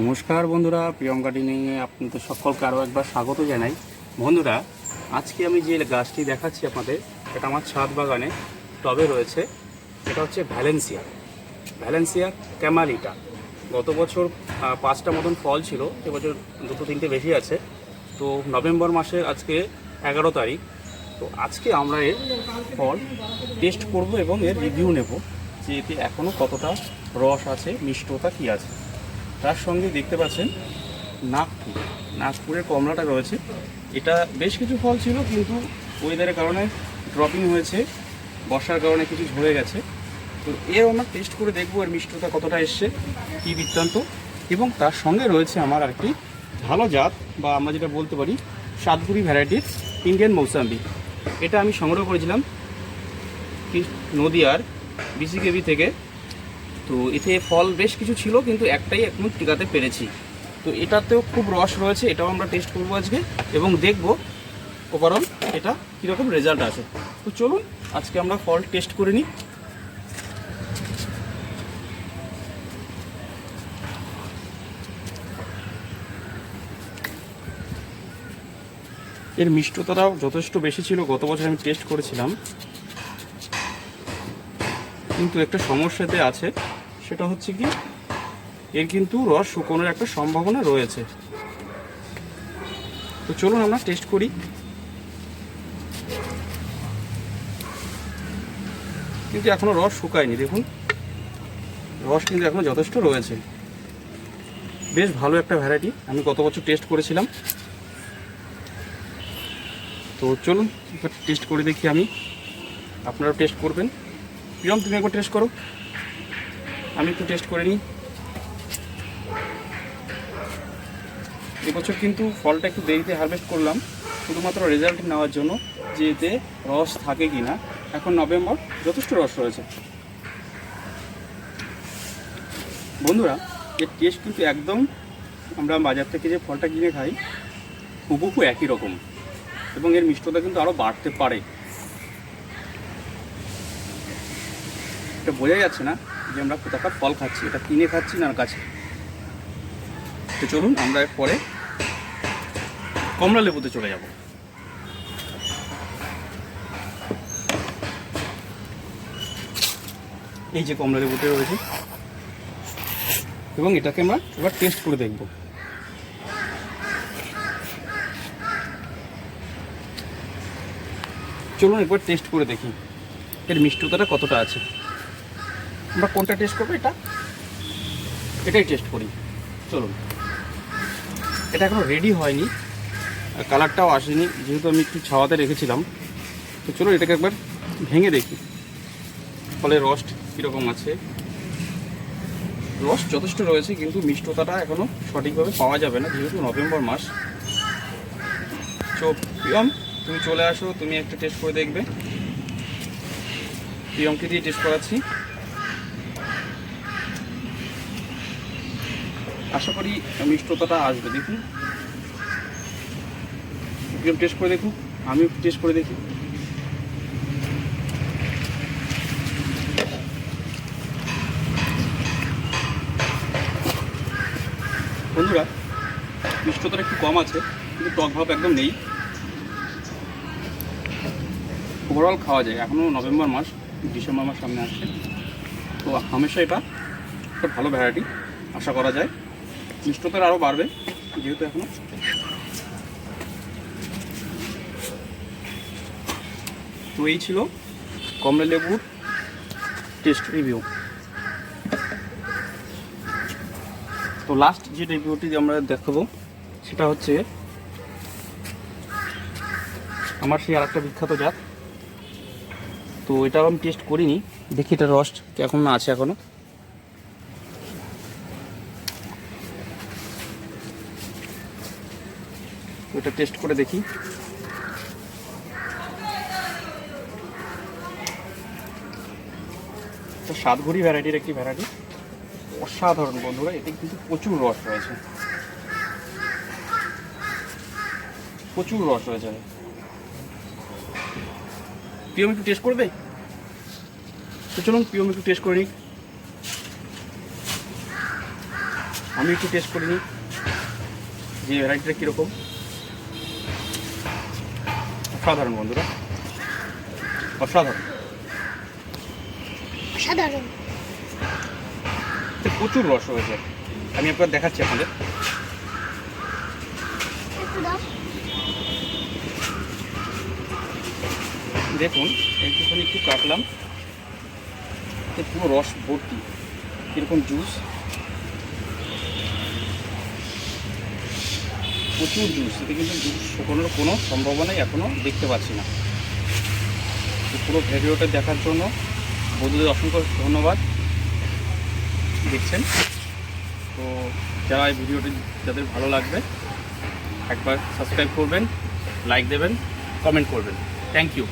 নমস্কার বন্ধুরা প্রিয়ম গার্ডেনিংয়ে আপনাদের সকলকে আরও একবার স্বাগত জানাই। বন্ধুরা, আজকে আমি যে গাছটি দেখাচ্ছি আপনাদের, এটা আমার ছাদ বাগানে টবে রয়েছে। এটা হচ্ছে ভ্যালেন্সিয়া। ভ্যালেন্সিয়া ক্যামালিটা। গত বছর পাঁচটা মতন ফল ছিল, এবছর দুটো তিনটে বেশি আছে। তো নভেম্বর মাসের আজকে এগারো তারিখ। তো আজকে আমরা এর ফল টেস্ট করব এবং এর রিভিউ নেব যে এতে এখনও কতটা রস আছে, মিষ্টতা কী আছে। তার সঙ্গে দেখতে পাচ্ছেন নাগপুর। নাগপুরের কমলাটা রয়েছে। এটা বেশ কিছু ফল ছিল, কিন্তু ওয়েদারের কারণে ড্রপিং হয়েছে। বর্ষার কারণে কিছু ঝরে গেছে। তো এর আমরা টেস্ট করে দেখব এর মিষ্টতা কতটা এসছে, কী বৃত্তান্ত। এবং তার সঙ্গে রয়েছে আমার আরেকটি ভালো জাত বা আমরা যেটা বলতে পারি সাতগুড়ি ভ্যারাইটির ইন্ডিয়ান মৌসাম্বি। এটা আমি সংগ্রহ করেছিলাম নদিয়ার বিসিকেবি থেকে তো এতে ফল বেশ কিছু ছিল, কিন্তু একটাই এখন টিকাতে পেরেছি। তো এটাতেও খুব রস রয়েছে, এটাও আমরা টেস্ট করব আজকে, এবং দেখব ওভারঅল এটা কীরকম রেজাল্ট আছে তো চলুন, আজকে আমরা ফল টেস্ট করে নিই। এর মিষ্টতাটাও যথেষ্ট বেশি ছিল, গত বছর আমি টেস্ট করেছিলাম। কিন্তু একটা সমস্যাতে আছে সেটা হচ্ছে কি, এর কিন্তু রস শুকোনোর একটা সম্ভাবনা রয়েছে। তো চলুন আমরা টেস্ট করি। কিন্তু এখনও রস শুকায়নি, দেখুন। রস কিন্তু এখনও যথেষ্ট রয়েছে। বেশ ভালো একটা ভ্যারাইটি আমি গত বছর টেস্ট করেছিলাম। তো চলুন টেস্ট করে দেখি আমি। আপনারা টেস্ট করবেন। প্রিয়ম তুমি একবার টেস্ট করো? আমি একটু টেস্ট করে নিই। এবছর কিন্তু ফলটা একটু দেরিতে হারভেস্ট করলাম, শুধুমাত্র রেজাল্ট নেওয়ার জন্য, যে এতে রস থাকে কি না এখন নভেম্বর, যথেষ্ট রস রয়েছে। বন্ধুরা, এর টেস্ট কিন্তু একদম আমরা বাজার থেকে যে ফলটা কিনে খাই, হুবহু একই রকম। এবং এর মিষ্টতা কিন্তু আরও বাড়তে পারে। এটা বোঝা যাচ্ছে না যে আমরা কোথাকার ফল খাচ্ছি, এটা কিনে খাচ্ছি না কাছে তো চলুন, আমরা পরে কমলা লেবুতে চলে যাব। এই যে কমলা লেবুতে রয়েছে, এবং এটাকে আমরা এবার টেস্ট করে দেখব। চলুন একবার টেস্ট করে দেখি, এর মিষ্টতাটা কতটা আছে। আমরা কোনটা টেস্ট করব এটা? এটাই টেস্ট করি। চলুন। এটা এখনও রেডি হয়নি। কালারটাও আসেনি। যেহেতু আমি একটু ছাওয়াতে রেখেছিলাম, তো চলুন এটাকে একবার ভেঙে দেখি। ফলে রস্ট কীরকম আছে? রস যথেষ্ট রয়েছে, কিন্তু মিষ্টতাটা এখনও সঠিকভাবে পাওয়া যাবে না, যেহেতু নভেম্বর মাস। তো প্রিয়ম, তুমি চলে আসো, তুমি একটা টেস্ট করে দেখবে। প্রিয়মকে দিয়ে টেস্ট করাচ্ছি। আশা করি মিষ্টতাটা আসবে, দেখুন। প্রিয়ম টেস্ট করে দেখুন, আমিও টেস্ট করে দেখি। বন্ধুরা, মিষ্টতাটা একটু কম আছে, কিন্তু টক ভাব একদম নেই। ওভারঅল খাওয়া যায় এখনও নভেম্বর মাস, ডিসেম্বর মাস সামনে আসছে। তো হামেশা এটা একটা ভালো ভ্যারাইটি আশা করা যায়। মিষ্টতার আরও বাড়বে, যেহেতু এখনও তো এই ছিল কমলা লেবুর টেস্ট রিভিউ তো লাস্ট যে রিভিউটি আমরা দেখাবো, সেটা হচ্ছে আমার সেই আর একটা বিখ্যাত জাত। তো এটাও আমি টেস্ট করিনি, দেখি এটা রস কেমন আছে এখনও। এটা টেস্ট করে দেখি। তো সাতঘড়ি ভ্যারাইটির একটি ভ্যারাইটি অসাধারণ বন্ধুরা, এতে কিন্তু প্রচুর রস রয়েছে। প্রচুর রস রয়েছে। পিওম একটু টেস্ট করবে? তো চলুন পিওম একটু টেস্ট করে নিই। আমি একটু টেস্ট করে নিই যে ভ্যারাইটিটা কীরকম। অসাধারণ বন্ধুরা। অসাধারণ। সাধারণ এতে প্রচুর রস হয়েছে আমি একবার দেখাচ্ছি আপনাদের। দেখুন একটুখানি একটু কাটলাম। পুরো রস ভর্তি। কীরকম জুস প্রচুর জুস, এতে কিন্তু জুস শুকোনোর কোনো সম্ভাবনাই এখনও দেখতে পাচ্ছি না। পুরো ভিডিওটা দেখার জন্য বন্ধুদের অসংখ্য ধন্যবাদ দেখছেন। তো যারা এই ভিডিওটি যাদের ভালো লাগবে, একবার সাবস্ক্রাইব করবেন, লাইক দেবেন, কমেন্ট করবেন। Thank you.